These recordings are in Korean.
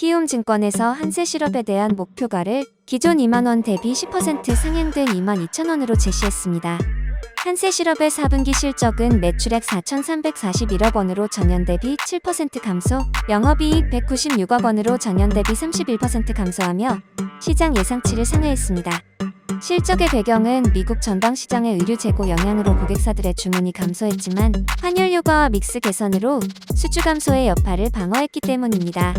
키움증권에서 한세 실업에 대한 목표가를 기존 2만원 대비 10% 상향된 2만 2천원으로 제시했습니다. 한세 실업의 4분기 실적은 매출액 4,341억 원으로 전년 대비 7% 감소, 영업이익 196억 원으로 전년 대비 31% 감소하며 시장 예상치를 상회했습니다. 실적의 배경은 미국 전방 시장의 의류 재고 영향으로 고객사들의 주문이 감소했지만 환율 효과와 믹스 개선으로 수주 감소의 여파를 방어했기 때문입니다.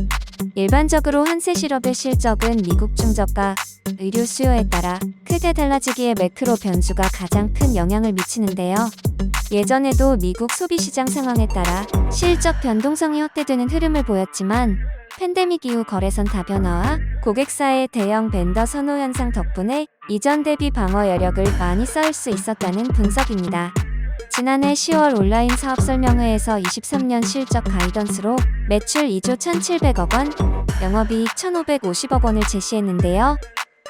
일반적으로 한세 실업의 실적은 미국 중저가 의류 수요에 따라 크게 달라지기에 매크로 변수가 가장 큰 영향을 미치는데요. 예전에도 미국 소비 시장 상황에 따라 실적 변동성이 확대되는 흐름을 보였지만 팬데믹 이후 거래선 다변화와 고객사의 대형 벤더 선호 현상 덕분에 이전 대비 방어 여력을 많이 쌓을 수 있었다는 분석입니다. 지난해 10월 온라인 사업 설명회에서 23년 실적 가이던스로 매출 2조 1,700억 원, 영업이익 1,550억 원을 제시했는데요.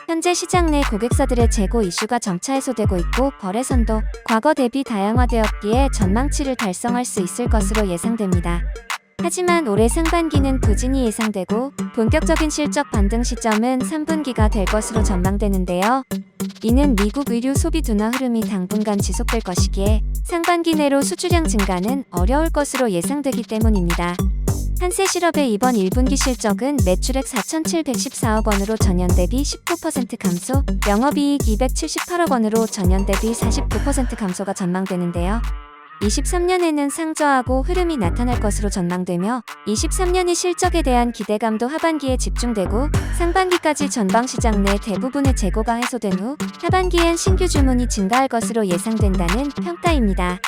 현재 시장 내 고객사들의 재고 이슈가 점차 해소되고 있고 거래선도 과거 대비 다양화되었기에 전망치를 달성할 수 있을 것으로 예상됩니다. 하지만 올해 상반기는 부진이 예상되고 본격적인 실적 반등 시점은 3분기가 될 것으로 전망되는데요. 이는 미국 의류 소비 둔화 흐름이 당분간 지속될 것이기에 상반기 내로 수주량 증가는 어려울 것으로 예상되기 때문입니다. 한세 실업의 이번 1분기 실적은 매출액 4,714억 원으로 전년 대비 19% 감소, 영업이익 278억 원으로 전년 대비 49% 감소가 전망되는데요. 23년에는 상저하고 흐름이 나타날 것으로 전망되며 23년의 실적에 대한 기대감도 하반기에 집중되고 상반기까지 전방 시장 내 대부분의 재고가 해소된 후 하반기엔 신규 주문이 증가할 것으로 예상된다는 평가입니다.